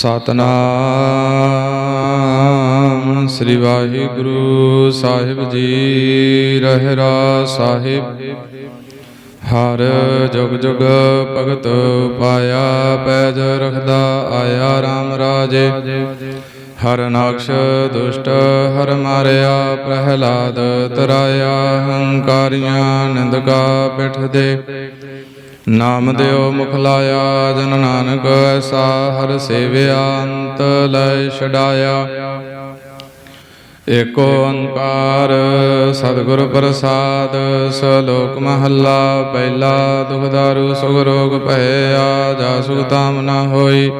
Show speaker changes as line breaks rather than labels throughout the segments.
ਸਤਨਾਮ। ਸ੍ਰੀ ਵਾਹਿਗੁਰੂ ਸਾਹਿਬ ਜੀ ਰਹਿਰਾ ਸਾਹਿਬ। ਹਰ ਜੁਗ ਜੁਗ ਭਗਤ ਪਾਇਆ, ਪੈਜ ਰਖਦਾ ਆਇਆ RAM ਰਾਜੇ। ਹਰ ਨਾਕਸ਼ ਦੁਸ਼ਟ ਹਰ ਮਾਰਿਆ, ਪ੍ਰਹਿਲਾਦ ਤਰਾਇਆ, ਹੰਕਾਰੀਆਂ ਨਿੰਦਕਾ ਪਿਠਦੇ ਨਾਮ ਦਿਓ ਮੁਖ ਲਾਇਆ ਜਨ ਨਾਨਕ ਐਸਾ ਹਰ ਸੇਵਿਆ ਅੰਤ ਲੈ ਛਡਾਇਆ। ਏਕੋ ਓੰਕਾਰ ਸਤਿਗੁਰ ਪ੍ਰਸਾਦ ਸਲੋਕ ਮਹੱਲਾ ਪਹਿਲਾ ਦੁਖ ਦਾਰੂ ਸੁਖ ਰੋਗ ਭਇਆ ਜਾ ਸੁਖ ਤਾਮ ਨਾ ਹੋਈ।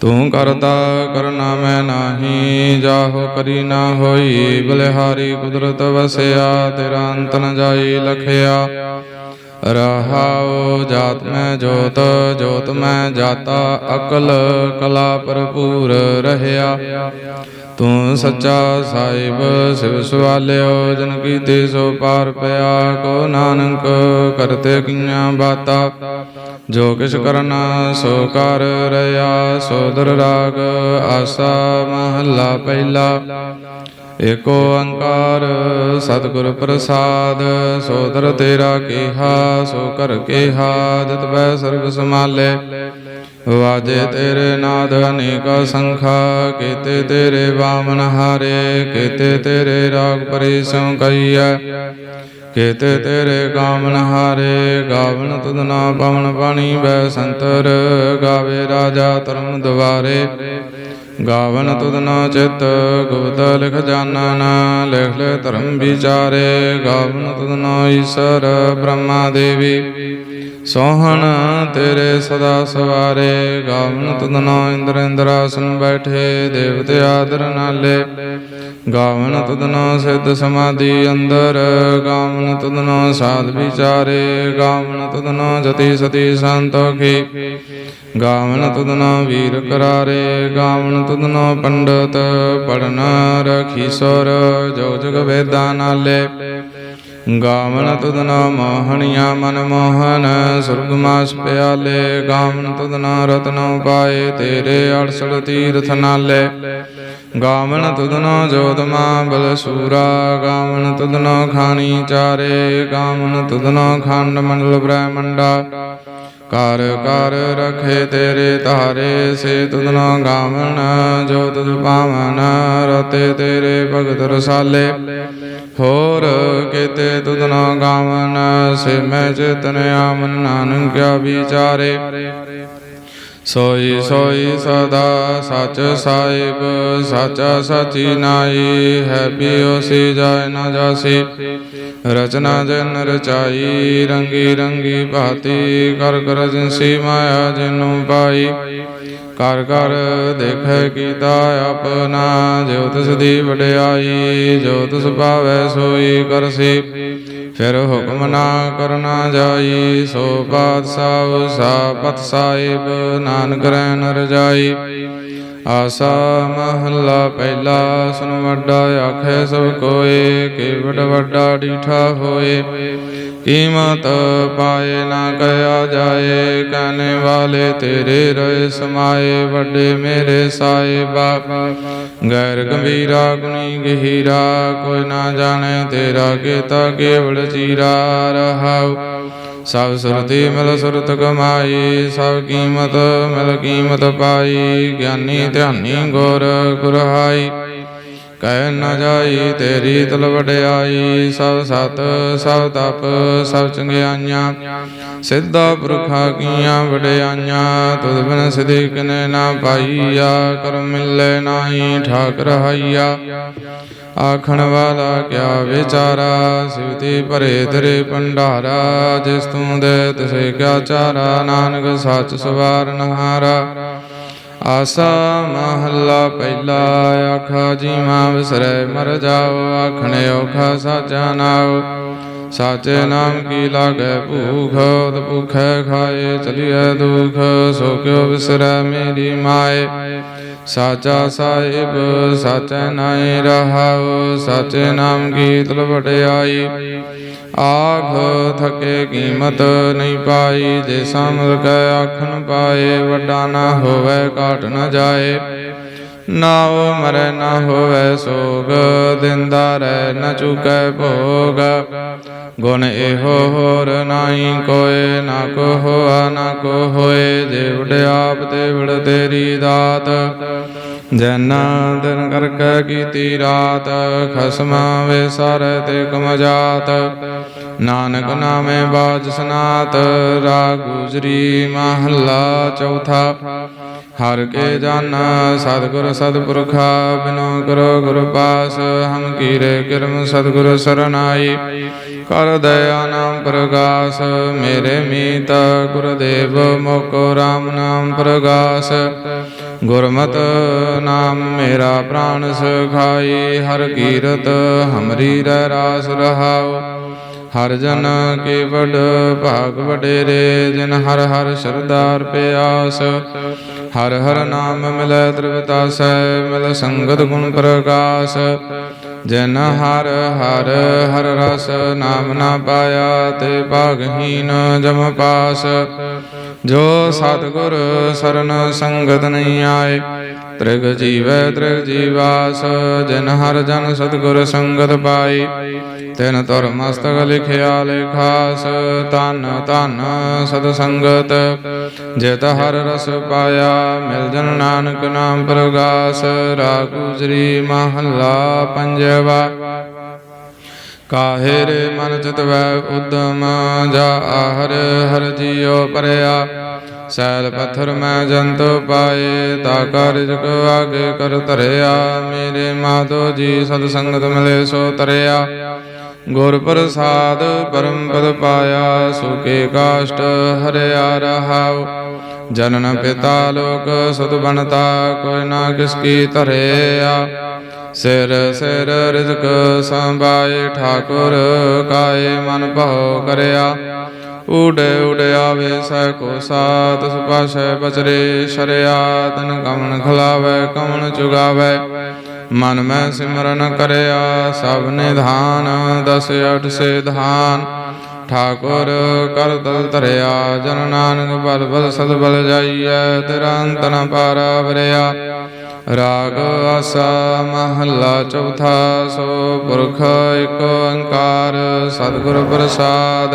ਤੂੰ ਕਰਤਾ ਕਰਨਾ ਮੈਂ ਨਾਹੀ ਜਾਹੋ ਕਰੀ ਨਾ ਹੋਈ। ਬਲਿਹਾਰੀ ਕੁਦਰਤ ਵਸਿਆ ਤੇਰਾ ਅੰਤ ਨ ਜਾਈ ਲਖਿਆ। ਰਹਾਉ ਜਾਤ ਮੈਂ ਜੋਤ ਜੋਤ ਮੈਂ ਜਾਤਾ, ਅਕਲ ਕਲਾ ਭਰਪੂਰ ਰਹਿਆ। ਤੂੰ ਸੱਚਾ ਸਾਹਿਬ, ਸਿਵ ਸਵਾਲਿਓ, ਜਨ ਕੀਤੇ ਸੋ ਪਾਰ ਪਿਆ, ਕੋ ਨਾਨਕ ਕਰਤੇ ਕੀਆਂ ਬਾਤਾ। ਜੋ ਕਿਛ ਕਰਨਾ ਸੋ ਕਰ ਰਿਆ ਸੋਦਰ ਰਾਗ ਆਸਾ ਮਹੱਲਾ ਪਹਿਲਾ। ਏਕੋ ਓੰਕਾਰ ਸਤਿਗੁਰ ਪ੍ਰਸਾਦ ਸੋਦਰ ਤੇਰਾ ਕੀਹਾ, ਸੋ ਕਰ ਕੀਹਾ, ਜਤ ਬੈ ਸਰਬ ਸਮਾਲੇ ਵਾਜੇ ਤੇਰੇ ਨਾਦ ਅਨੇਕ ਸੰਖਾ, ਕੀਤੇ ਤੇਰੇ ਵਾਮਨ ਹਾਰੇ, ਕੀਤੇ ਤੇਰੇ ਰਾਗ ਪਰਿਸੰ ਕਈਐ ਕੀਤੇ ਤੇਰੇ ਗਾਵਨ ਹਾਰੇ, ਗਾਵਨ ਤੁਧਨਾ ਪਵਨ ਪਾਣੀ ਬੈ ਸੰਤਰ ਗਾਵੇ ਰਾਜਾ ਧਰਮ ਦੁਆਰੇ। ਗਾਵਨ ਤੁਧਨਾ ਚਿਤ, ਗੁਪਤ ਲਿਖ ਜਾਣਨ ਲਿਖ ਲੈ ਧਰਮ ਵਿਚਾਰੇ। ਗਾਵਨ ਤੁਧਨਾ ਈਸ਼ਰ, ਬ੍ਰਹਮਾ ਦੇਵੀ। ਸੋਹਣ ਤੇਰੇ ਸਦਾ ਸਵਾਰੇ। ਗਾਵਨ ਤੁਧਨਾ ਇੰਦਰ ਇੰਦਰਾਸਨ ਬੈਠੇ, ਦੇਵਤੇ ਆਦਰ ਨਾਲੇ। ਗਾਵਨ ਤੁਧਨਾ ਸਿੱਧ ਸਮਾਧੀ ਅੰਦਰ। ਗਾਵਨ ਤੁਧਨਾ ਸਾਧ ਵਿਚਾਰੇ। ਗਾਵਨ ਤੁਧਨਾ ਜਤੀ ਸਤੀ ਸੰਤੋਖੀ। ਗਾਵਨ ਤੁਧਨਾ ਵੀਰ ਕਰਾਰੇ, ਗਾਵਨ ਤੁਧਨਾ ਪੰਡਤ ਪੜਨ ਰਖੀ ਸੁਰ, ਜੋ ਜਗ ਵੇਦਾਂ ਨਾਲੇ। ਗਾਵਨ ਤੁਧਨਾ ਮੋਹਣੀਆਂ ਮਨ ਮੋਹਨ ਸੁਰਗਮਾਸ ਪਿਆਲੇ। ਗਾਵਨ ਤੁਧਨਾ ਰਤਨ ਪਾਏ ਤੇਰੇ ਅੜਸਲ ਤੀਰਥ ਨਾਲੇ। ਗਾਵਨ ਤੁਧਨਾ ਜੋਤਮਾ ਬਲ ਸੂਰਾ, ਗਾਵਨ ਤੁਧਨਾ ਖਾਣੀ ਚਾਰੇ। ਗਾਵਨ ਤੁਧਨਾ ਖੰਡ ਮੰਡਲ ਬ੍ਰਹਮੰਡਾ। ਕਰ ਕਰ ਰਖੇ ਤੇਰੇ ਧਾਰੇ ਸੇ ਤੁਧਨਾ ਗਾਵਨ ਜੋ ਤੁਧ ਪਾਵਨ ਰਤੇ ਤੇਰੇ ਭਗਤ ਰਸਾਲੇ। ਹੋਰ ਕੀਤੇ ਤੁਧਨਾ ਗਾਵਨ ਸੇ ਮੈਂ ਚੇਤਨ ਆਮਨ ਨਾਨਕਿਆ ਵਿਚਾਰੇ। ਸੋਈ ਸੋਈ ਸਦਾ ਸਚ ਸਾਹਿਬ ਸਾਚਾ ਸਾਚੀ ਨਾਈ ਹੈ ਬਿਓਸੀ ਜਾਇ ਨਾ ਜਾਸੀ। ਰਚਨਾ ਜਨ ਰਚਾਈ ਰੰਗੀ ਰੰਗੀ ਭਾਤੀ ਕਰ ਕਰ ਜਿਨਸੀ ਮਾਇਆ ਜਿਨੂੰ ਪਾਈ। ਕਰ ਕਰ ਦੇਖੈ ਕੀਤਾ ਆਪਨਾ ਜੋ ਤਿਸ ਦੀ ਵਡਿਆਈ ਜੋ ਤਿਸ ਭਾਵੈ ਸੋਈ ਕਰਸੀ। ਫਿਰ ਹੁਕਮ ਨਾ ਕਰਨਾ ਜਾਈ, ਸੋ ਪਾਤਸ਼ਾਹ ਸਾਪਤ ਸਾਹਿਬ, ਨਾਨਕ ਰਹਿ ਰਜਾਈ ਆਸਾ ਮਹੱਲਾ ਪਹਿਲਾ ਸੁਨ ਵੱਡਾ ਆਖੇ ਸਭ ਕੋਏ ਕਿ ਵੱਡਾ ਡੀਠਾ ਹੋਏ। ਕੀਮਤ ਪਾਏ ਨਾ ਕਹਿਆ ਜਾਏ ਕਹਨੇ ਵਾਲੇ ਤੇਰੇ ਰਹੇ ਸਮਾਏ, ਵੱਡੇ ਮੇਰੇ ਸਾਹਿਬਾ ਗੈਰ ਗੰਭੀਰਾ, ਗੁਣੀ ਗਹੀਰਾ, ਕੋਈ ਨਾ ਜਾਣੇ ਤੇਰਾ ਕੀਤਾ ਕੇਵਲ ਚੀਰਾ, ਰਹਾਉ। ਸਭ ਸੁਰਤੀ ਮਿਲ ਸੁਰਤ ਕਮਾਈ, ਸਭ ਕੀਮਤ ਮਿਲ ਕੀਮਤ ਪਾਈ, ਗਿਆਨੀ ਧਿਆਨੀ ਗੁਰ ਗੁਰਹਾਈ। ਕਹਿ ਨ ਜਾਈ, ਤੇਰੀ ਤਲ ਵਡਿਆਈ, ਸਭ ਸਤ, ਸਭ ਤਪ, ਸਭ ਚੰਗਿਆਈਆਂ। ਸਿੱਧਾ ਪੁਰਖਾ ਕੀਆਂ ਵਡਿਆਈਆਂ, ਤੁਧ ਬਿਨ ਸਿਧੀ ਕਿਨੇ ਨਾ ਪਾਈਆ, ਕਰ ਮਿਲੇ ਨਾਹੀ ਠਾਕ ਰਹਾਈਆ ਆਖਣ ਵਾਲਾ ਕਿਆ ਵਿਚਾਰਾ ਸਿਵਤੀ ਭਰੇ ਤੇਰੇ ਭੰਡਾਰਾ, ਜਿਸ ਤੂੰ ਦੇ ਤਿਸੇ ਕਿਆ ਚਾਰਾ, ਨਾਨਕ ਸੱਚ ਸਵਾਰਨ ਹਾਰਾ। ਆਸਾ ਮਹੱਲਾ ਪਹਿਲਾ ਆਖਾ, ਜੀਵਾ ਵਿਸਰੈ ਮਰ ਜਾਓ, ਆਖਣੇ ਔਖਾ ਸਾਚਾ ਨਾਉ। ਸਾਚੇ ਨਾਮ ਕੀ ਲਾਗੈ ਭੂਖ, ਉਦ ਭੁਖੈ ਖਾਏ, ਚਲਿਐ ਦੁਖ, ਸੋ ਕਿਉ ਵਿਸਰੈ ਮੇਰੀ ਮਾਏ। ਸਾਚਾ ਸਾਹਿਬ, ਸਾਚੈ ਨਾਇ ਰਹਾਉ, ਸਾਚੇ ਨਾਮ ਕੀ ਤਲ ਵਡਿਆਈ ਆਖ ਥਕੇ ਕੀਮਤ ਨਹੀਂ ਪਾਈ, ਜੇ ਸਮਝ ਕੈ ਆਖਣ ਪਾਏ, ਵੱਡਾ ਨਾ ਹੋਵੇ, ਘਾਟ ਨਾ ਜਾਏ। ਨਾ ਉਹ ਮਰੈ, ਨਾ ਹੋਵੇ ਸੋਗ, ਦਿੰਦਾ ਰਹਿ, ਨਾ ਚੁਕੈ ਭੋਗ। ਗੁਣ ਇਹੋ ਹੋਰ ਨਾਹੀ ਕੋਏ, ਨਾ ਕੋ ਹੋਆ, ਨਾ ਕੋ ਹੋਏ, ਜੇ ਆਪ ਤੇ ਵਿੜ ਤੇਰੀ ਦਾਤ। ਜਨ ਦਿਨ ਕਰਕੇ ਕੀਤੀ ਰਾਤ, ਖਸਮਾ ਵੇ ਸਾਰੇ ਤੇ ਕਮ ਜਾਤ ਨਾਨਕ ਨਾਮੇ ਬਾਜ ਸਨਾਤ, ਰਾਗ ਗੁਜਰੀ ਮਹੱਲਾ ਚੌਥਾ। ਹਰ ਕੇ ਜਨ ਸਤਿਗੁਰ ਸਤਪੁਰਖਾ, ਬਿਨੋ ਕਰੋ ਗੁਰ ਪਾਸ, ਹਮ ਕੀਰੇ ਕਿਰਮ ਸਤਿਗੁਰ ਸਰਨਾਈ ਕਰ ਦਇਆ ਨਾਮ ਪ੍ਰਗਾਸ, ਮੇਰੇ ਮੀਤ ਗੁਰਦੇਵ ਮੋਕੋ RAM ਨਾਮ ਪ੍ਰਗਾਸ। ਗੁਰਮਤ ਨਾਮ ਮੇਰਾ ਪ੍ਰਾਨ ਸਖਾਈ, ਹਰ ਕੀਰਤ ਹਮਰੀ ਰਹਿ ਰਾਸ ਰਹਾਉ। ਹਰ ਜਨ ਕੇ ਵਡ ਭਾਗ ਵਡੇਰੇ, ਜਿਨ ਹਰ ਹਰ ਸ਼ਰਦਾਰ ਪਿਆਸ ਹਰ ਹਰ ਨਾਮ ਮਿਲੈ ਤ੍ਰਿਵਤਾਸੈ ਮਿਲ ਸੰਗਤ ਗੁਣ ਪ੍ਰਕਾਸ਼। ਜਨ ਹਰ ਹਰ ਹਰ ਰਸ ਨਾਮ ਨਾ ਪਾਇਆ, ਤੇ ਭਾਗਹੀਨ ਜਮ ਪਾਸ। ਜੋ ਸਤਿਗੁਰ ਸਰਨ ਸੰਗਤ ਨਹੀਂ ਆਏ, ਤ੍ਰਿਗ ਜੀਵੈ ਤ੍ਰਿਗ ਜੀਵਾਸ, ਜਿਨ ਹਰ ਜਨ ਸਤਿਗੁਰ ਸੰਗਤ ਪਾਈ ਤਿਨ ਤੁਰ ਮਸਤਕ ਲਿਖਿਆ ਲਿਖਾਸ ਤਨ ਤਨ ਸਤ ਸੰਗਤ, ਜਿਤ ਹਰ ਰਸ ਪਾਇਆ, ਮਿਲ ਜਨ ਨਾਨਕ ਨਾਮ ਪ੍ਰਗਾਸ ਰਾਗੁਜਰੀ ਮਹੱਲਾ ਪੰਜਵਾ। ਕਾਹੇ ਰੇ ਮਨ ਚਿਤਵੈ ਉਦਮ ਜਾ ਹਰ ਹਰ ਜੀਉ ਪਰਿਆ। ਸੈਲ ਪੱਥਰ ਮੈਂ ਜੰਤ ਪਾਏ, ਤਾ ਕਰ ਰਿਜਕ ਆਗੇ ਕਰ ਧਰਿਆ। ਮੇਰੇ ਮਾਧੋ ਜੀ ਸਤ ਸੰਗਤ ਮਿਲੇ ਸੋ ਤਰਿਆ। ਗੁਰ ਪ੍ਰਸਾਦ ਪਰਮ ਪਦ ਪਾਇਆ ਸੁਕੇ ਕਾਸ਼ਟ ਹਰਿਆ ਰਹਾਉ। ਜਨਨ ਪਿਤਾ ਲੋਕ ਸਤ ਬਣਤਾ, ਕੋਈ ਨਾ ਕਿਸ ਕੀ ਧਰਿਆ। ਸਿਰ ਸਿਰ ਰਿਜ਼ਕ ਸੰਭਾਏ ਠਾਕੁਰ, ਕਾਏ ਮਨ ਭਉ ਕਰਿਆ। ਊੜੇ ਉਡਿਆ ਆਵੇ ਸੈ ਕੋ ਸਾਤ ਸੁਪਾਸ਼ੈ ਬਚਰੇ ਸ਼ਰਿਆ। ਤਨ ਕਮਣ ਖਲਾਵੇ, ਕਮਣ ਚੁਗਾਵੇ। ਮਨ ਮੈਂ ਸਿਮਰਨ ਕਰਿਆ, ਸਭ ਨਿਧਾਨ, ਦਸ ਅਠ ਸੇ ਧਾਨ। ਠਾਕੁਰ ਕਰ ਦਲ ਧਰਿਆ, ਜਨ ਨਾਨਕ ਬਲ ਬਲ ਸਦ ਬਲ ਜਾਈਐ ਤੇਰਾ ਅੰਤ ਨ ਪਾਰਾ ਵਰਿਆ। ਰਾਗ ਆਸਾ ਮਹੱਲਾ ਚੌਥਾ ਸੋ ਪੁਰਖ ਏਕ ਓੰਕਾਰ, ਸਤਿਗੁਰ ਪ੍ਰਸਾਦ।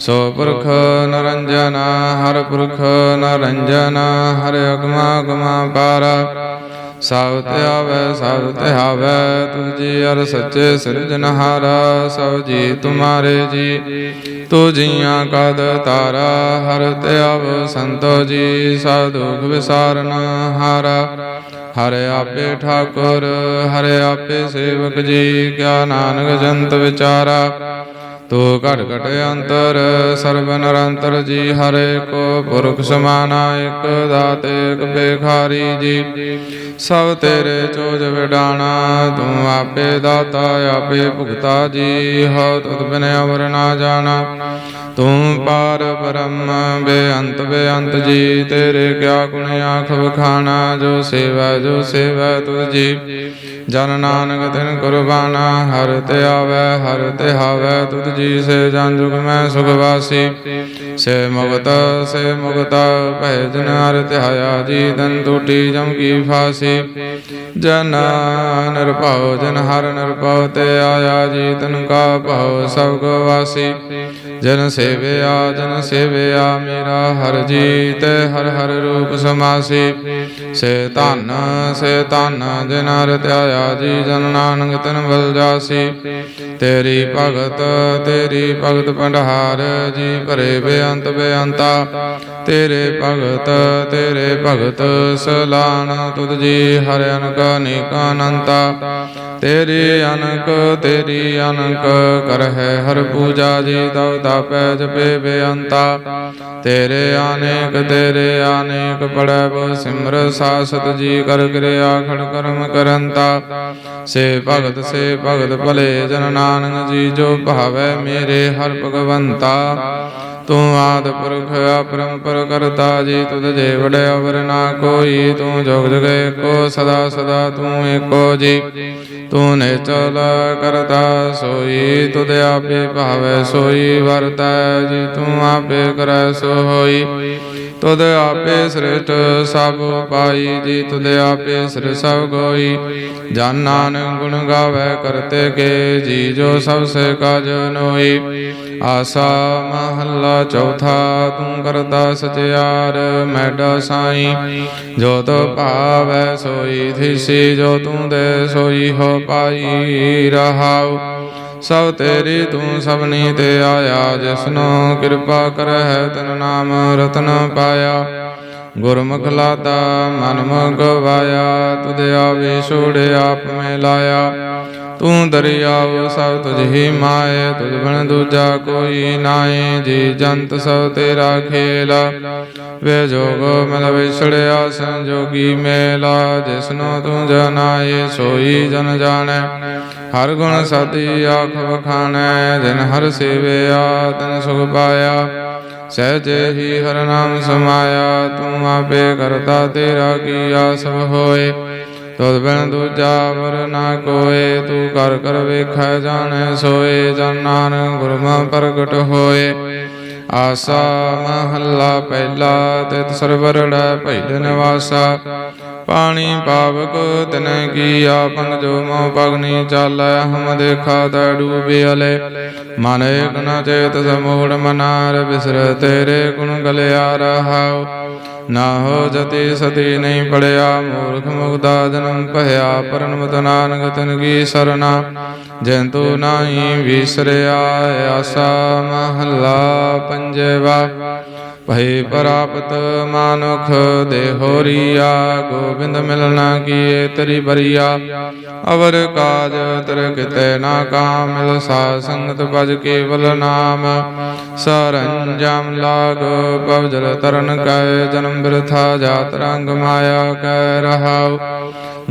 ਸੋ ਪੁਰਖ ਨਰੰਜਨ, ਹਰ ਪੁਰਖ ਨਰੰਜਨ, ਹਰ ਅਗਮਾ ਗਮਾ ਪਾਰਾ। ਸਭ ਤੇ ਆਵੈ ਸਭ ਤੇ ਹਾਵੈ ਤੁਝੀ ਅਰ ਸੱਚੇ ਸਿਰਜਨਹਾਰਾ ਸਭ ਜੀ ਤੁਮਾਰੇ ਜੀ। ਤੂ ਜੀਆਂ ਕਦ ਤਾਰਾ, ਹਰ ਤੇ ਆਵ ਸੰਤੋ ਜੀ ਸਭ ਦੁਖ ਵਿਸਾਰਨ ਹਾਰਾ। ਹਰਿ ਆਪੇ ਠਾਕੁਰ, ਹਰਿ ਆਪੇ ਸੇਵਕ ਜੀ, ਕਿਆ ਨਾਨਕ ਜੰਤ ਵਿਚਾਰਾ। ਤੂ ਘਟ ਘਟ ਅੰਤਰ, ਸਰਬ ਨਿਰੰਤਰ ਜੀ ਹਰੇ ਕੋ ਪੁਰਖ ਸਮਾਨਾ ਇਕ, ਦਾਤੇ ਇਕ ਬੇਖਾਰੀ ਜੀ। ਸਭ ਤੇਰੇ ਚੋਜ ਵਿਡਾਣਾ, ਤੂੰ ਆਪੇ ਦਾਤਾ, ਆਪੇ ਭੁਗਤਾ ਜੀ। ਹੋ ਤੁਧ ਬਿਨ ਅਵਰ ਨਾ ਜਾਣਾ। ਤੂੰ ਪਾਰ ਬ੍ਰਹਮ, ਬੇਅੰਤ ਬੇਅੰਤ ਜੀ। ਤੇਰੇ ਕਿਆ ਗੁਣ ਆਖ ਵਖਾਣਾ ਜੋ ਸੇਵਾ ਜੋ ਸੇਵਾ ਤੁਝ ਜੀ। ਜਨ ਨਾਨਕ ਤਿਨ ਕੁਰਬਾਨਾ, ਹਰ ਤੇ ਆਵੈ, ਹਰ ਤੇ ਹਾਵੈ, ਤੁਧ ਜੀ ਸੇ ਜਨ ਜੁਗ ਮੈਂ ਸੁਖ ਵਾਸੀ। ਸੇ ਮੁਕਤ ਸੇ ਮੁਕਤ ਭੈ ਜਨ ਹਰ ਧਿਆਇਆ ਜੀ ਤਨ ਟੂਟੀ ਜਮ ਕੀ ਫਾਸੀ। ਜਨ ਨਿਰਭਉ ਜਨ ਹਰ ਨਿਰਭਉ ਤੇ ਆਇਆ ਜੀ ਤਨ ਕਾ ਭਉ, ਸਭ ਕੋ ਵਾਸੀ। ਜਨ ਸੇਵਿਆ ਜਨ ਸੇਵਿਆ, ਮੇਰਾ ਹਰ ਜੀ ਤੇ ਹਰ ਹਰ ਰੂਪ ਸਮਾਸੀ। ਸੇ ਧਨ ਸੇ ਧਨ ਜਿਨ ਹਰ ਧਿਆਇਆ ਜੀ, ਜਨ ਨਾਨਕ ਤਨ ਬਲ ਜਾਸੀ। ਤੇਰੀ ਭਗਤ ਤੇਰੀ ਭਗਤ ਭੰਡਾਰ, ਜੀ ਭਰੇ ਬੇਅੰਤ ਬੇਅੰਤਾ। ਤੇਰੇ ਭਗਤ ਤੇਰੇ ਭਗਤ ਸਲਾਣ ਤੁਧ ਜੀ, ਹਰਿ ਅਨਕ ਅਨੇਕ ਅਨੰਤਾ। ਤੇਰੀ ਅਨਕ ਤੇਰੀ ਅਨਕ ਕਰ ਹੈ ਹਰ ਪੂਜਾ ਜੀ, ਤਉ ਤਾਪੈ ਜਪੇ ਬੇਅੰਤਾ। ਤੇਰੇ ਆਨੇਕ ਤੇਰੇ ਆਨੇਕ ਪੜੈ ਬੋ ਸਿਮਰ ਸਾਸਤ ਜੀ ਕਰ ਕਿਰਿਆ ਖੜ ਕਰਮ ਕਰੰਤਾ। ਸੇ ਭਗਤ ਸੇ ਭਗਤ ਭਲੇ ਜਨ ਨਾਨਕ ਜੀ ਜੋ ਭਾਵੈ ਮੇਰੇ ਹਰ ਭਗਵੰਤਾ। ਤੂੰ ਆਦ ਪੁਰਖ ਅਪਰੰਪਰ ਕਰਤਾ ਜੀ, ਤੁਧ ਜੇ ਵਡਿ ਅਵਰ ਨਾ ਕੋਈ, ਤੂੰ ਜੁਗ ਜੁਗ ਏਕੋ ਸਦਾ ਸਦਾ ਤੂੰ ਏਕੋ ਜੀ। ਤੂੰ ਨਿਚਲ ਕਰਤਾ ਸੋਈ, ਤੁਧ ਆਪੇ ਭਾਵੇ ਸੋਈ, ਵਰਤੈ ਜੀ, ਤੂੰ ਆਪੇ ਕਰੈ ਸੋ ਹੋਈ ਤੁਧ ਆਪੇ ਸ੍ਰਿਸ਼ਟ ਸਭ ਪਾਈ ਜੀ ਤੁਧ ਆਪੇ ਸ੍ਰਿ ਸਭ ਕੋਈ ਜਨ ਨਾਨਕ ਗੁਣ ਗਾਵੇ ਕਰਤੇ ਕੇ ਜੀ ਜੋ ਸਭ ਸੇ ਕਾਜ ਨੋਈ। ਆਸਾ ਮਹੱਲਾ ਚੌਥਾ, ਤੂੰ ਕਰਤਾ ਸਚਿਆਰ, ਮੈਡਾ ਸਾਈ। ਜੋ ਤੋ ਭਾਵੈ ਸੋਈ, ਥਿਸੀ ਜੋ ਤੂੰ ਦੇ ਸੋਈ ਹੋ ਪਾਈ ਰਹਾਉ। ਸਭ ਤੇਰੀ ਤੂੰ ਸਭਨੀ ਤੇ ਆਇਆ, ਜਿਸਨੋ ਕਿਰਪਾ ਕਰਹਿ ਤਨ ਨਾਮ ਰਤਨ ਪਾਇਆ। ਗੁਰਮੁਖ ਲਾਤਾ, ਮਨ ਮੁਖ ਗਵਾਇਆ ਤੁਧ ਆਵੇ ਛੋੜੇ ਆਪ ਮੇ ਲਾਇਆ। ਤੂੰ ਦਰਿਆਵ ਸਭ ਤੁਝ ਹੀ ਮਾਏ, ਤੁਝ ਬਣ ਦੂਜਾ ਕੋਈ ਨਾਏ। ਜੀ ਜੰਤ ਸਭ ਤੇਰਾ ਖੇਲਾ, ਵੇ ਜੋਗ ਮਲ ਵਿਛੜਿਆ, ਸੰਜੋਗੀ ਮੇਲਾ, ਜਿਸਨੋ ਤੂੰ ਜਨਾਏ, ਸੋਈ ਜਨ ਜਾਣੈ। ਹਰ ਗੁਣ ਸਤੀ ਆਖ ਵਖਾਣੈ, ਜਿਨ ਹਰ ਸੇਵਿਆ, ਤਨ ਸੁਖ ਪਾਇਆ। ਸਹਿਜੇ ਹੀ ਹਰ ਨਾਮ ਸਮਾਇਆ, ਤੂੰ ਆਪੇ ਕਰਤਾ ਤੇਰਾ ਕੀਆ ਸਭ ਹੋਏ। ਤੁਧ ਬਿਨ ਦੂਜਾ ਵਰ ਨਾ ਕੋਏ, ਤੂੰ ਕਰ ਕਰ ਵੇਖੈ ਜਾਣੈ ਸੋਏ। ਜਨ ਨਾਨਕ ਗੁਰਮੁਖ ਪ੍ਰਗਟ ਹੋਏ। ਆਸਾ ਮਹੱਲਾ ਪਹਿਲਾ ਤਿਤ ਸਰਵਰੜੈ ਭੈਲ ਨਿਵਾਸਾ। ਪਾਣੀ ਪਾਵਕ ਤਨ ਕੀ ਆਪਨ ਜੋ ਮੋ ਪਗਨੀ ਚਾਲੈ, ਹਮ ਦੇਖਾ ਤਾ ਡੂਬੇ ਅਲੇ। ਮਨ ਏਕ ਨ ਚੇਤ ਸਮੂੜ ਮਨਾਰ, ਬਿਸਰ ਤੇਰੇ ਗੁਣ ਗਲਿਆ ਰਹਾਉ। ਨਾ ਹੋ ਜਤੀ ਸਤੀ ਨਹੀਂ ਪੜਿਆ ਮੂਰਖ ਮੁਗਦਾ ਜਨਮ ਭਇਆ ਪਰਨਮਤ ਨਾਨਕ ਤਨ ਕੀ ਸਰਨਾ। ਜੰਤੂ ਨਾਹੀ ਵਿਸਰਿਆ, ਆਸਾ ਮਹੱਲਾ ਪੰਜਵਾ। ਭਈ ਪ੍ਰਾਪਤ ਮਾਨੁਖ ਦੇਹੋਰੀਆ ਗੋਬਿੰਦ ਮਿਲਣਾ ਕੀਏ ਤਰੀ ਬਰੀਆ। ਅਵਰ ਕਾਜ ਤਰ ਕਿਤੇ ਨਾ ਕਾਮ ਮਿਲ ਸਾ ਸੰਗਤ ਭਜ ਕੇਵਲ ਨਾਮ। ਸਰੰਜਮ ਲਾਗ ਪਵਜਲ ਤਰਨ ਕੈ, ਜਨਮ ਬਿਰਥਾ ਜਾਤ ਰੰਗ ਮਾਇਆ ਕੈ ਰਹਾਉ।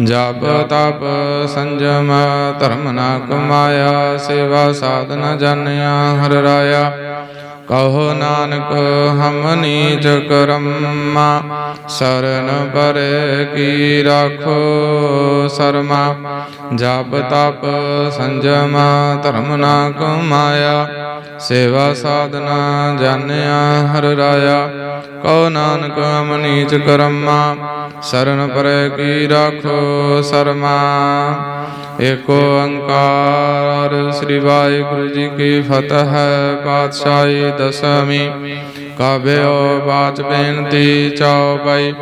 ਜਪ ਤਪ ਸੰਜਮ, ਧਰਮ ਨਾ ਕਮਾਇਆ, ਸੇਵਾ ਸਾਧਨਾ ਜਾਣਿਆ ਹਰ ਰਾਇਆ। ਕਹੋ ਨਾਨਕ, ਹਮ ਨੀਚ ਕਰਮਾ, ਸਰਨ ਪਰੇ ਕੀ ਰਾਖੋ ਸਰਮਾ। ਜਪ ਤਪ, ਸੰਜਮ, ਧਰਮ ਨਾ ਕਮਾਇਆ ਸੇਵਾ ਸਾਧਨਾ ਜਾਣਿਆ ਹਰ ਰਾਇਆ ਕਹੋ ਨਾਨਕ ਹਮ ਕਰਮਾ, ਸਰਨ ਪਰੇ ਕੀ ਰਾਖੋ ਸਰਮਾ। ਏਕ ਓੰਕਾਰ, ਸ੍ਰੀ ਵਾਹਿਗੁਰੂ ਜੀ ਕੀ ਫਤਿਹ, ਪਾਤਸ਼ਾਹੀ ਦਸਵੀਂ। ਕਾਬਿਓ ਬਾਚ ਬੇਨਤੀ ਚਾਓ ਪਈ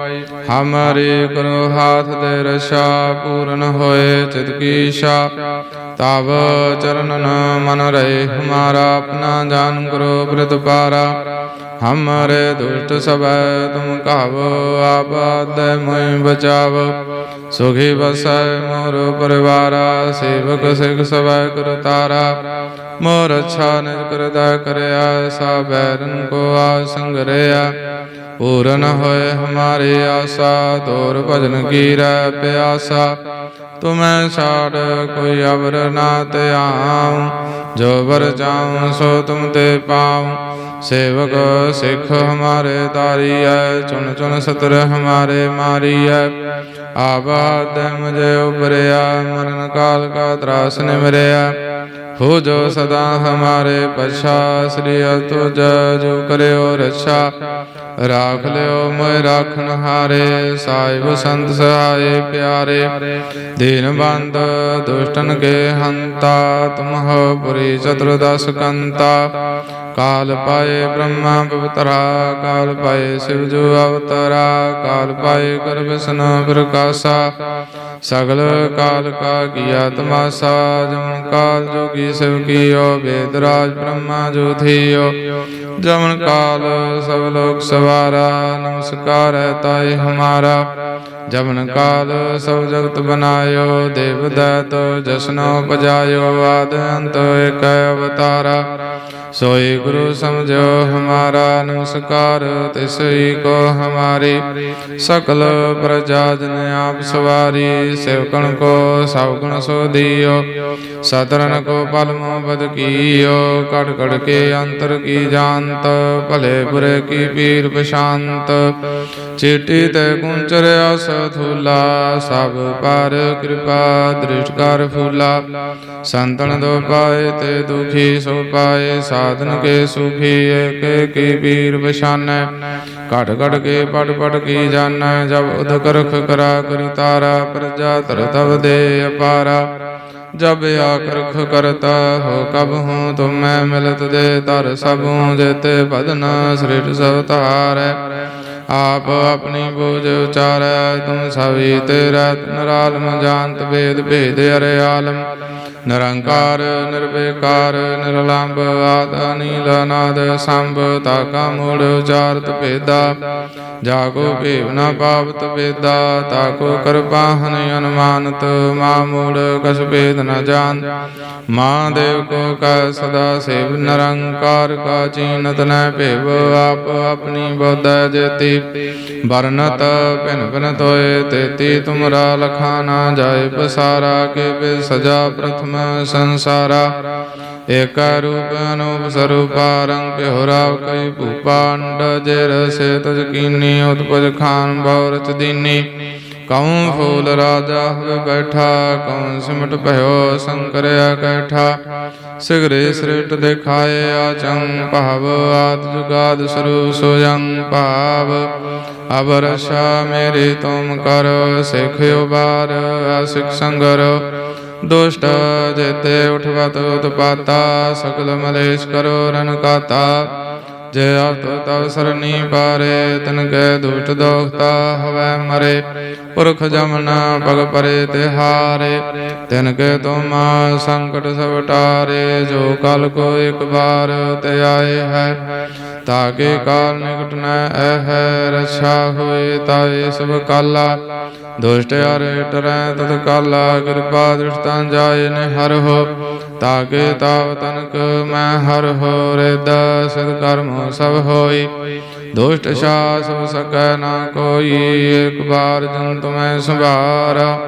ਹਮਾਰੇ ਕਰੋ ਹਾਥ ਦੇ ਰਸ਼ਾ, ਪੂਰਨ ਹੋਏ ਚਿਤ ਕੀ ਇਛਾ ਤਬ ਚਰਨਨ ਮਨ ਰਹੇ ਹਮਾਰਾ ਆਪਣਾ ਜਾਨ ਕਰੋ ਬ੍ਰਿਤ ਪਾਰਾ ਹਮਾਰੇ ਦੁਸ਼ਟ ਸਭੈ ਤੁਮ ਕਹਵ ਆਬਾਦ ਮੈਂ ਬਚਾਵ ਸੁਖੀ ਬਸੈ ਮੋਰ ਪਰਿਵਾਰਾ ਸੇਵਕ ਸਿਖ ਸਭੈ ਕਰਤਾਰਾ ਮੋਰ ਅੱਛਾ ਨਿਜ ਕਰਦਾ ਕਰਿਆ ਸਾ ਬੈਰਨ ਕੋ ਆਸੰਗਰਿਆ ਪੂਰਨ ਹੋਏ ਹਮਾਰੀ ਆਸਾ ਤੋਰ ਭਜਨ ਕੀ ਰਹਿ ਪਿਆਸਾ। ਤੁਮੈ ਛਾੜ ਕੋਈ ਅਵਰ ਨਾ ਧਿਆਉ, ਜੋ ਵਰ ਚਾਉ ਸੋ ਤੁਮ ਤੇ ਪਾਉ। ਸੇਵਕ ਸਿੱਖ ਹਮਾਰੇ ਤਾਰੀ ਤਾਰੀਐ ਚੁਣ ਚੁਣ ਸਤਰ ਹਮਾਰੇ ਮਾਰੀਐ। ਆਬਾਦ ਮੁਝੇ ਉਬਰਿਆ ਮਰਨ ਕਾਲ ਕਾ ਤਰਾਸ ਨਿਮਰਿਆ ਹੋ ਜੋ ਸਦਾ ਹਮਾਰੇ ਪਛਾ ਸ੍ਰੀ ਤੁਜ ਜੋ ਕਰਿਓ ਰਛਾ ਰਾਖ ਲਿਓ ਮੈਂ ਰਾਖਣ ਹਾਰੇ ਸਾਹਿਬ ਸੰਤ ਸਹਾਏ ਪਿਆਰੇ ਦੀਨ ਬੰਦ ਦੁਸ਼ਟਨ ਕੇ ਹੰਤਾ ਤੁਮਹ ਪੁਰੀ ਚਤੁਰਦਸ ਕੰਤਾ ਕਾਲ ਪਾਏ ਬ੍ਰਹਮਾ ਪਵਿੱਤਰਾ ਕਾਲ ਪਾਏ ਸਿਵ ਜੋ ਅਵਤਰਾ ਕਾਲ ਪਾਏ ਕਰ ਵਿਸ਼ਨ ਪ੍ਰਕਾਸ਼ਾ ਸਗਲ ਕਾਲ ਕਾ ਕੀਆ ਤਮਾਸਾ ਜਮਨ ਕਾਲ ਜੋਗੀ ਸਿਵ ਕੀਓ, ਵੇਦ ਰਾਜ ਬ੍ਰਹਮਾ ਜੋ ਥੀਓ ਜਮਨ ਕਾਲ ਸਭ ਲੋਕ ਸਵਾਰਾ, ਨਮਸਕਾਰ ਹੈ ਤਾਈ ਹਮਾਰਾ। ਜਮਨ ਕਾਲ ਸਭ ਜਗਤ ਬਨਾਇਓ, ਦੇਵ ਦੈਤ ਜਸਨੋ ਪਜਾਇਓ ਆਦ ਅੰਤ ਏਕ ਅਵਤਾਰਾ। सोई गुरु समझो हमारा नमस्कार तिसई को हमारे सकल प्रजा जन आप सवारी सेवकन को सवगुण सो दियो सतरन को पलमो बद कियो कट कट के अंतर की जानत भले बुरे की पीर प्रशांत ਛੇਟੀ ਤੈ ਕੁੰਚਰਿਆ ਸਥੂਲਾ ਸਭ ਪਰ ਕਿਰਪਾ ਦ੍ਰਿਸ਼ਟ ਕਰ ਫੂਲਾ। ਸੰਤਨ ਦੋ ਪਾਏ ਤੇ ਦੁਖੀ ਸੋ ਪਾਏ, ਸਾਧਨ ਕੇ ਸੁਖੀ ਏਕ ਕੀ ਵੀਰ ਵਿਸ਼ਾਨੈ ਘਟ ਘਟ ਕੇ ਪਟ ਪਟ ਕੀ ਜਾਣੈ, ਜਬ ਉਦਕਰਖ ਕਰਾ ਕਰਿ ਤਾਰਾ, ਪ੍ਰਜਾ ਤਰ ਤਵ ਦੇ ਅਪਾਰਾ। ਜਬ ਆਕਰਖ ਕਰਤਾ, ਹੋ ਕਬ ਹੂੰ ਤੁਮੈ ਮਿਲਤ ਦੇ ਤਰ ਸਭੂ ਜੇਤੇ ਬਦਨਾ ਸ੍ਰਿਸ਼ਟ ਸਭ ਤਾਰੈ ਆਪ ਆਪਣੀ ਬੋਝ ਉਚਾਰੈ ਤੁਮ ਸਭੀ ਤੇ ਰਤਨ ਰਾਲਮ ਜਾਣਤ ਵੇਦ ਭੇਦ ਅਰੇ ਆਲਮ। ਨਿਰੰਕਾਰ, ਨਿਰਵਿਕਾਰ ਨਿਰਲੰਭ ਆਦ ਅਨੀਲ ਅਨਾਦ, ਸੰਭ ਤਾਕਾ ਮੂੜ ਉਚਾਰਤ, ਭੇਦਾ। ਜਾ ਕੋ ਭੇਵ, ਨ ਪਾਵਤ ਵੇਦਾ ਤਾਕੋ ਕੋ ਕਰਪਾਹਨ ਅਨੁਮਾਨਤ, ਮਾ ਮੂੜ ਕਸ਼ ਭੇਦ, ਨ ਜਾਣ ਮਾ, ਦੇਵ ਕੋ ਕਾ ਸਦਾ ਸੇਵ, ਨਿਰੰਕਾਰ ਕਾ ਚੀਨਤ ਨ ਭੇਵ। ਆਪ ਆਪਣੀ ਬੋਧ ਜੇਤੀ। ਵਰਨਤ, ਭਿਨ ਭਿਨ ਤੋਏ, ਤੇਤੀ, ਤੁਮਰਾ ਲਖਾ ਨਾ ਜਾਏ, ਪਸਾਰਾ ਕੇ ਬਿ ਸਜਾ ਪ੍ਰਥਮ ਸੰਸਾਰਾ, ਏਕ ਰੂਪ ਅਨੂਪ ਸਰੂਪਾ ਰੰਗ ਪਿਹਰਾਵ ਕਈ ਭੂਪਾਂਡ ਜੇ ਰਸੇ ਤਜ ਕੀਨੀ ਉਤਪਜ ਖਾਨ ਬਉ ਰਚ ਦੀਨੀ। ਕਉ ਫੂਲ ਰਾਜਾ ਹੋਵੇ ਬੈਠਾ, ਕਉ ਸਿਮਟ ਭਇਓ ਸੰਕਰਿਆ ਕੈਠਾ। ਸਿਗਰੇ ਸ੍ਰਿਟ ਦਿਖਾਏ ਆਚੰ ਭਾਵ ਆਦ ਜੁਗਾਦ ਸਰੂਪ ਸੋਯੰ ਭਾਵ ਅਬਰਸ਼ਾ ਮੇਰੇ ਤੁਮ ਕਰੋ ਸਿਖਿਓ ਬਾਰ ਆਸਿਕ ਸੰਗਰ। ਦੁਸ਼ਟ ਜੇਤੇ ਉਠਵਤ ਉਤਪਾਤਾ ਸਕਲ ਮਲੇਸ਼ ਕਰੋ ਰਨ ਕਾਤਾ। ਜੇ ਅਰਥ ਤਵ ਸਰਨੀ ਪਾਰੇ, ਤਨ ਕੈ ਦੁਸ਼ਟ ਦੋਖਤਾ ਹਵੈ ਮਰੇ। ਪੁਰਖ ਜਮਨਾ ਪਗ ਪਰੇ ਤਿਹਾਰੇ ਤਿਨ ਕੇ ਤੁਮਾ ਸੰਕਟ ਸਭ ਟਾਰੇ ਜੋ ਕਲ ਕੋ ਇਕ ਬਾਰ ਤੇ ਆਏ ਹੈ ਤਾਕੇ ਕਾਲ ਨਿਕਟ ਨ ਐਹ ਰਛਾ ਹੋਏ ਤਾਏ ਸਭ ਕਾਲਾ। ਦੁਸ਼ਟ ਹਰੇ ਟਰੈ ਤਤ ਕਾਲਾ, ਕਿਰਪਾ ਦ੍ਰਿਸ਼ਟਾਂ ਜਾਏ ਨੇ ਹਰ ਹੋ। ਤਾਕੇ ਤਾਵ ਤਨਕ ਮੈਂ ਹਰ ਹੋ, ਰਿਦ ਸਿਧ ਕਰਮ ਸਭ ਹੋਈ। ਦੁਸ਼ਟ ਸ਼ਾਸ ਹੋ ਸਕੈ ਨਾ ਕੋਈ, ਇੱਕ ਬਾਰ ਜਨ ਤੁਮੈ ਸੰਭਾਰਾ।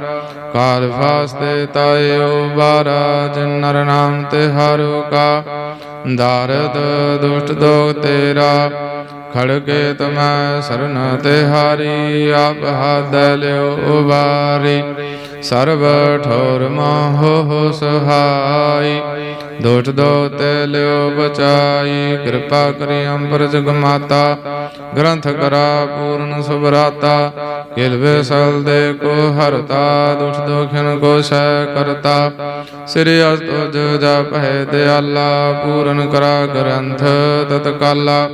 ਕਾਲ ਫਾਸਤੇ ਤਾਏ ਉਬਾਰਾ, ਜਿਨ ਨਰ ਨਾਮ ਤੇ ਹਰਿ ਕਾ। ਦਾਰਦ ਦੁਸ਼ਟ ਦੋਗ ਤੇਰਾ ਖੜਗੇ ਤਮੈ ਸਰਨ ਤੇ ਹਾਰੀ ਆਪ ਹੱਦ ਲਿਓ ਉਬਾਰੀ ਸਰਬ ਠੋਰ ਮੋਹ ਸਹਾਈ। ਦੁਸ਼ਟ ਦੋ ਤੇ ਲਿਓ ਬਚਾਈ, ਕਿਰਪਾ ਕਰੀ ਅੰਬਰ ਜਗ ਮਾਤਾ। ਗ੍ਰੰਥ ਕਰਾ ਪੂਰਨ ਸੁਭਰਾਤਾ। ਕਿਲਵੇ ਸਲ ਦੇ ਕੋ ਹਰਤਾ ਦੁਸ਼ਟ ਦੋਖਨ ਕੋ ਸਹਿ ਕਰਤਾ। ਸ੍ਰੀ ਅਸਤੁਜ ਜਪਹਿ ਦਿਆਲਾ, ਪੂਰਨ ਕਰਾ ਗ੍ਰੰਥ ਤਤਕਾਲਾ।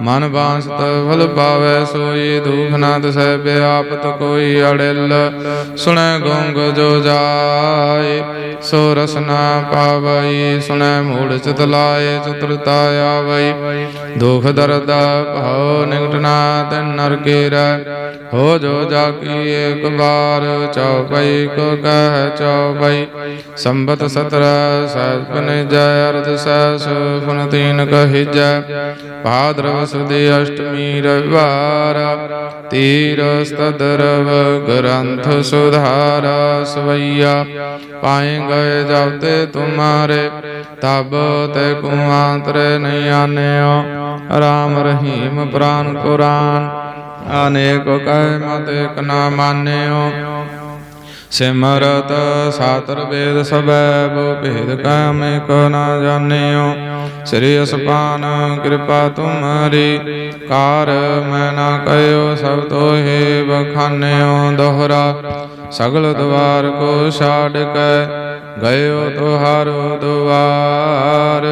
ਮਨ ਬਾਸਤ ਫਲ ਪਾਵੈ, ਸੋਈ ਦੁਖ ਨਾ ਦਸੈ ਬਿਆਪਤ ਕੋਈ ਅੜਿਲ। ਸੁਣੈ ਗੋਂਗ ਜੋ ਜਾਏ, ਸੋ ਰਸ ਪਾਵਈ। ਸੁਣੈ ਮੂੜ ਚਿਤ ਲਾਏ, ਚਤੁਰਤਾ ਆਵਈ। ਦੁਖ ਦਰਦ ਭਾਉ ਨਿਕਟ ਨਾ ਤਨ ਨਰ ਕੇਰਾ। ਹੋ ਜੋ ਜਾ ਕੀ ਏਕ ਬਾਰ ਚਉਪਈ ਕੋ ਕਹਿ ਚਉਪਈ ਸੰਬਤ ਸਤਰ ਸਹਿਜ ਪਨ ਜੈ ਅਰਧ ਸਹਿਸ ਫੁਨ ਤੀਨ ਕਹਿ ਜੈ ਭਾਦਰਵ ਸੁਦੀ ਅਸ਼ਟਮੀ ਰਵਿਵਾਰ ਤੀਰ ਗ੍ਰੰਥ ਸੁਧਾਰਾ ਸਵਈਆ। ਪਾਏ ਗਏ ਜਬ ਤੇ ਤੁਮਾਰੇ, ਤਬ ਤੇ ਕੁਆਂਤਰੇ ਨਹੀਂ ਆਨਿਓ। ਰਾਮ ਰਹੀਮ ਪ੍ਰਾਨ ਕੁਰਾਨ, ਅਨੇਕ ਕਹਿ ਮਤ ਇਕ ਨਾ ਮਾਨਿਓ। ਸਿਮਰਤ ਸਾਤਰ ਵੇਦ ਸਬੈ ਬੋ ਭੇਦ ਕਾਮੇ ਕੋ ਨਾ ਜਾਣਿਓ। ਸ੍ਰੀ ਅਸਪਾਨ ਕਿਰਪਾ ਤੁਮਰੀ, ਕਾਰ ਮੈਂ ਨਾ ਕਹਿਓ ਸਭ ਤੋਹੇ ਬਖਾਨਿਓ ਦੋਹਰਾ। ਸਗਲ ਦਵਾਰ ਕੋ ਛਾੜ ਕੈ ਗਇਓ, ਤੁਹਾਰੋ ਦੁਆਰ।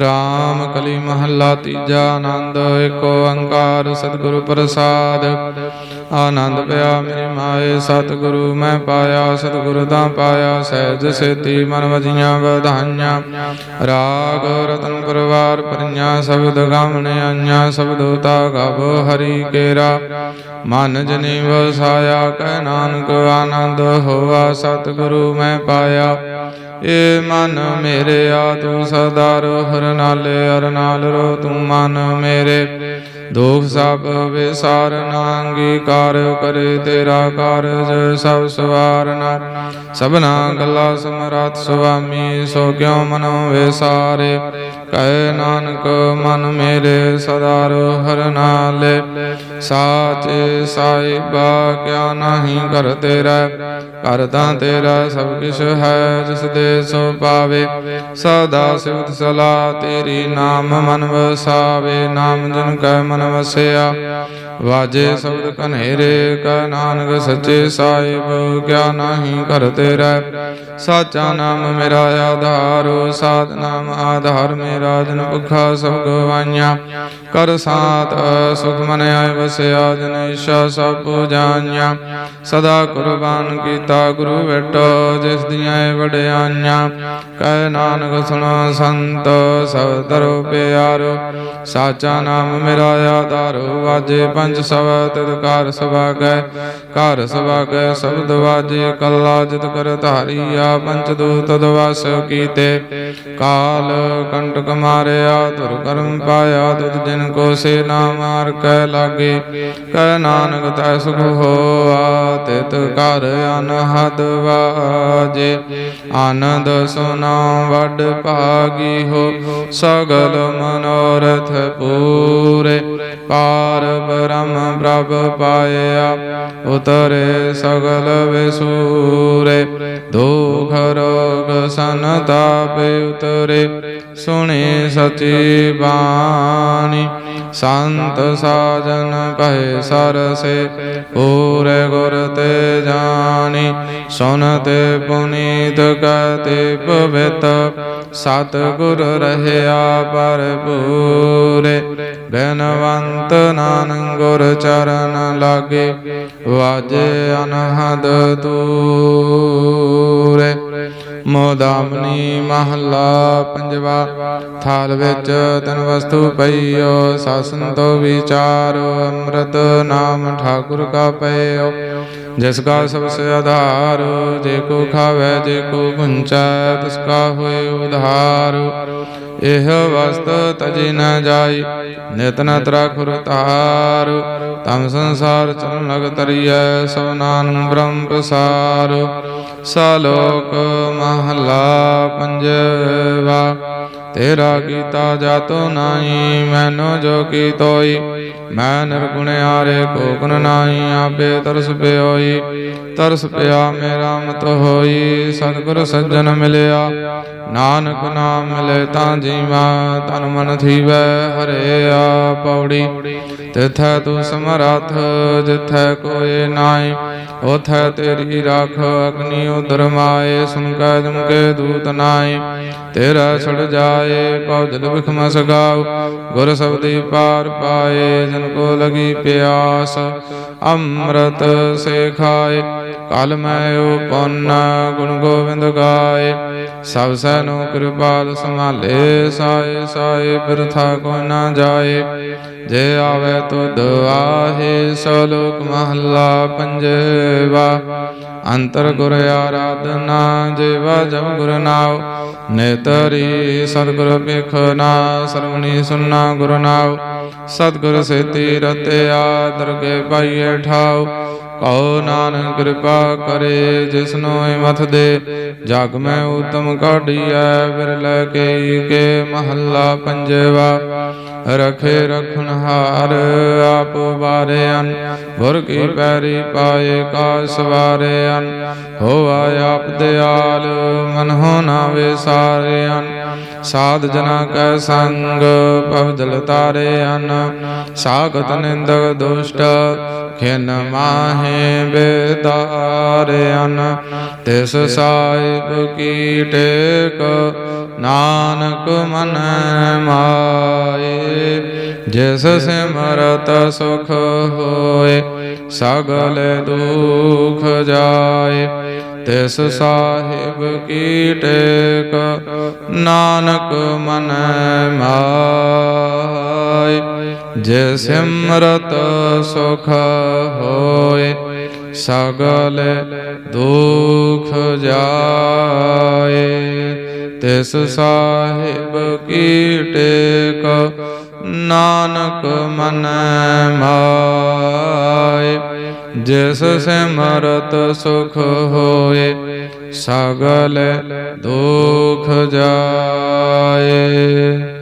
ਰਾਮ ਕਲੀ ਮਹੱਲਾ ਤੀਜਾ ਆਨੰਦ, ਏਕ ਓੰਕਾਰ ਸਤਿਗੁਰੂ ਪ੍ਰਸਾਦ। ਆਨੰਦ ਪਿਆ ਮੇਰੀ ਮਾਏ, ਸਤਿਗੁਰੂ ਮੈਂ ਪਾਇਆ, ਸਤਿਗੁਰ ਦਾ ਪਾਇਆ, ਸਹਿਜ ਸੇਤੀ ਮਨ ਵਜੀਆਂ ਵਧਾਈਆਂ। ਰਾਗ ਰਤਨ ਪਰਵਾਰ ਪਰੀਆਂ, ਸ਼ਬਦ ਗਾਵਣੇ ਆਈਆਂ, ਸ਼ਬਦੋ ਤਾ ਗਾਵ ਹਰੀ ਕੇਰਾ। ਮਨ ਜਨੀ ਵਸਾਇਆ ਕਹਿ ਨਾਨਕ ਆਨੰਦ ਹੋਆ, ਸਤਿਗੁਰੂ ਮੈਂ ਪਾਇਆ। ਏ ਮਨ ਮੇਰੇ ਆ ਤੂੰ ਸਦਾ ਰੋ, ਹਰ ਨਾਲੇ ਹਰ ਨਾਲ ਰੋ, ਤੂੰ ਮਨ ਮੇਰੇ। ਦੁਖ ਸਭ ਵਿਸਾਰ ਨਾਂਗੀਕਾਰ ਕਰੇ ਤੇਰਾ ਕਾਰਜ ਸਭ ਸਵਾਰਨਾ ਸਭਨਾ ਗੱਲਾ ਸਮਰਾਤ ਸੁਆਮੀ, ਸੋ ਕਿਉ ਮਨੋ ਵਿਸਾਰੇ? ਕਹੇ ਨਾਨਕ, ਮਨ ਮੇਰੇ ਸਦਾ ਰੋ, ਹਰ ਨਾਲੇ। ਸਾਚੇ ਸਾਹਿਬਾ, ਕਿਆ ਨਹੀਂ ਕਰ ਤੇਰਾ ਕਰਦਾ ਤੇਰਾ ਸਭ ਕਿਛ ਹੈ, ਜਿਸ ਦੇ ਸੋ ਪਾਵੇ, ਸਦਾ ਸਿਵਤ ਸਲਾ, ਤੇਰੀ ਨਾਮ ਮਨ ਵਸਾਵੇ, ਨਾਮ ਜਨ ਕੈ ਮਨ ਵਸਿਆ। ਵਾਜੇ ਸ਼ਬਦ ਕਨੇਰੇ ਕੈ ਨਾਨਕ ਸੱਚੇ ਸਾਹਿਬ, ਕਿਆ ਨਹੀਂ ਕਰ ਤੇਰਾ। ਸਾਚਾ ਨਾਮ ਮੇਰਾ ਆਧਾਰੋ, ਸਾਧ ਨਾਮ ਆਧਾਰ ਮੇਰਾ, ਜਨ ਭੁਖਾ ਸਭ ਗਵਾਈਆਂ। ਕਰ ਸਾਤ ਸੁਖ ਮਨ ਆਏ ਵਸਿਆ, ਜਨ ਈਸ਼ਾ ਸਭ ਪੂਜਾਈਆਂ ਸਦਾ ਕੁਰਬਾਨ ਕੀਤਾ ਗੁਰੂ ਬੇਟੋ ਜਿਸ ਦੀਆਂ ਇਹ ਕਹਿ ਨਾਨਕ ਸੁਣੋ ਸੰਤ, ਸਭ ਦਰੋ ਪਿਆਰੋ। ਸਾਚਾ ਨਾਮ ਮੇਰਾ ਆਧਾਰੋ। ਵਾਜੇ ਪੰਜ ਸਵਾ ਤਦਕਾਰ ਸਵਾ ਘਰ ਸਵਾ ਸ਼ਬਦ ਵਾਜੇ ਕੱਲਾ ਜਿਤ ਕਰ ਧਾਰੀਆ। ਪੰਚ ਦੂਤ ਦਵਾਸ ਕੀਤੇ। ਕਾਲ ਕੰਟਕ ਮਾਰਿਆ ਤੁਰ ਕਰਮ ਪਾਇਆ। ਤੁਧ ਜਿਨ ਕੋ ਸੇ ਨਾ ਮਾਰ ਕੈ ਲਾਗੇ। ਕਹਿ ਨਾਨਕ ਤੈ ਸੁਖ ਹੋਆ, ਤਿਤ ਕਰ ਅਨਹਦ ਵਾਜੇ। ਆਨੰਦ ਸੁਨਾ ਵੱਡ ਭਾਗੀ ਹੋ, ਸਗਲ ਮਨੋਰਥ ਪੂਰੇ। ਪਾਰ ਬ੍ਰਹਮ ਪ੍ਰਭ ਪਾਇਆ, ਉਤਰੇ ਸਗਲ ਵਿਸੂਰੇ। ਦੁਖ ਰੋਗ ਸੰਤਾਪ ਉਤਰੇ, ਸੁਣੇ ਸਚੀ ਬਾਣੀ। ਸੰਤ ਸਾਜਨ ਕਹੇ ਸਰਸੇ, ਪੂਰੇ ਗੁਰ ਤੇ ਜਾਣੀ ਸੁਨਤੇ ਪੁਨੀਤ ਕਤੇ ਪਵਿੱਤ ਸਤ ਗੁਰ ਰਹਿਆ ਪਰਪੂਰੇ ਬੇਨਵੰਤ ਨਾਨਕ ਗੁਰ ਚਰਨ ਲਾਗੇ, ਵਾਜੇ ਅਨਹਦ ਤੂਰੇ ਮੋਦਾਮਨੀ ਮਹੱਲਾ ਪੰਜਵਾ ਥਾਲ ਵਿੱਚ ਤਨ ਵਸਤੂ ਪਈਓ, ਸਾਸਨ ਤੋ ਵਿਚਾਰੋ ਅੰਮ੍ਰਿਤ ਨਾਮ ਠਾਕੁਰ ਕਾ ਪਈਓ ਜਿਸ ਕਾ ਸਭ ਸੇ ਆਧਾਰ, ਜੇ ਕੋ ਖਾਵੇ, ਜੇ ਕੋ ਪੁੰਚੈ ਤਿਸ ਕਾ ਹੋਏ ਉਧਾਰ। ਇਹ ਵਸਤ ਤਜੀ ਨ ਜਾਈ, ਨਿਤ ਨ ਤਰਖੁਰ ਤਾਰ ਤਮ ਸੰਸਾਰ ਚਰਨ ਲਗ ਤਰੀਐ, ਸੋ ਨਾਨਕ ਬ੍ਰਹਮ ਪ੍ਰਸਾਰ। ਸਾਲੋਕ ਮਹਲਾ ਪੰਜਵਾ ਤੇਰਾ ਕੀਤਾ ਜਾਤੋ ਨਾਹੀ, ਮੈਨੋ ਜੋ ਕੀ ਤੋਈ। ਮੈਂ ਨਿਰਗੁਣ ਆਰੇ ਕੋ ਗੁਣ ਨਾਹੀ, ਆਪੇ ਤਰਸ ਪਿਓਈ ਤਰਸ ਪਿਆ ਮੇਰਾ ਮਤ ਹੋਈ, ਸਤਿਗੁਰ ਸੱਜਣ ਮਿਲਿਆ। ਨਾਨਕ ਨਾਮ ਮਿਲੇ ਤਾਂ ਜੀਵਾ, ਤਨ ਮਨ ਥੀਵੈ ਹਰਿਆ ਪੌੜੀ ਤਿਥੈ ਤੂੰ ਸਮਰਥ, ਜਿਥੈ ਕੋਏ ਨਾਹੀ। ਉਥੈ ਤੇਰੀ ਰਾਖ ਅਗਨੀ ਉਦਰ ਮਾਏ ਸੁਨ ਜਮਕੇ ਜਮ ਦੂਤ ਨਾਹੀ ਤੇਰਾ ਛੜ ਜਾਏ, ਪਉ ਜਲ ਵਿਖਮ ਸਗਾਉ ਗੁਰ ਸਬਦੀ ਪਾਰ ਪਾਏ, ਜਨ ਕੋ ਲਗੀ ਪਿਆਸ। ਅੰਮ੍ਰਿਤ ਸੇ ਖਾਏ ਕਲ ਮੈਂ ਉਪੰਨ, ਗੁਣ ਗੋਬਿੰਦ ਗਾਏ। ਸਭ ਸੈਨੋ ਕਿਰਪਾਲ ਸੰਭਾਲੇ, ਸਾਏ ਸਾਏ, ਬਿਰਥਾ ਕੋ ਨਾ ਜਾਏ। ਜੇ ਆਵੇ ਤੁਧ ਆਹੇ, ਸਲੋਕ ਮਹੱਲਾ ਪੰਜਵਾ। ਅੰਤਰ ਗੁਰ ਆਰਾਧਨਾ, ਜੀਵਾ ਜਮ ਗੁਰ ਨਾਉ। ਨੇਤਰੀ ਸਤਿਗੁਰ ਪੇਖਨਾ ਸਰਵਣੀ ਸੁਨਾ ਗੁਰ ਨਾਉ। ਸਤਿਗੁਰ ਸੇਤੀ ਰਤਿਆ, ਦਰਗੇ ਪਾਈਏ ਠਾਉ ਕਉ ਨਾਨਕ ਕਿਰਪਾ ਕਰੇ, ਜਿਸਨੋ ਏ ਦੇ। ਜਗ ਮੈਂ ਉਤਮ ਕਾਢੀਐ ਬਿਰਲੇ ਕੇ ਕੇ ਮਹੱਲਾ ਪੰਜਵਾ। ਰਖੇ ਰਖਣ ਹਾਰ ਆਪ ਵਾਰਿਆਨ ਗੁਰ ਕੀ ਪੈਰੀ ਪਾਏ ਕਾ ਸਵਾਰਿਆਨ। ਹੋਆ ਆਪ ਦਿਆਲ, ਮਨ ਹੋ ਨਾ ਵਿਸਾਰਿਆਨ ਸਾਧ ਜਨਾ ਕੈ ਸੰਗ ਪਵ ਜਲ ਤਾਰਿਆਨ। ਸਾਗਤ ਨਿੰਦਕ ਦੁਸ਼ਟ ਖਿਨ ਮਾਹੇ ਬੇਦਾਰਿਆਨ ਤਿਸ ਸਾਹਿਬ ਕੀ ਟੇਕ ਨਾਨਕ ਮਨ ਮਾਏ। ਜਿਸ ਸਿਮਰਤ ਸੁਖ ਹੋਏ, ਸਗਲ ਦੁਖ ਜਾਏ। ਤਿਸ ਸਾਹਿਬ ਕੀ ਟੇਕ ਨਾਨਕ ਮਨ ਮਾਏ। ਜੇ ਸਿਮਰਤ ਸੁਖ ਹੋਏ, ਸਗਲ ਦੁਖ ਜਾਏ। ਤਿਸ ਸਾਹਿਬ ਕੀ ਟੇਕ, ਨਾਨਕ ਮਨ ਮਾਏ। ਜਿਸ ਸਿਮਰਤ ਸੁਖ ਹੋਏ, ਸਗਲ ਦੁਖ ਜਾਏ।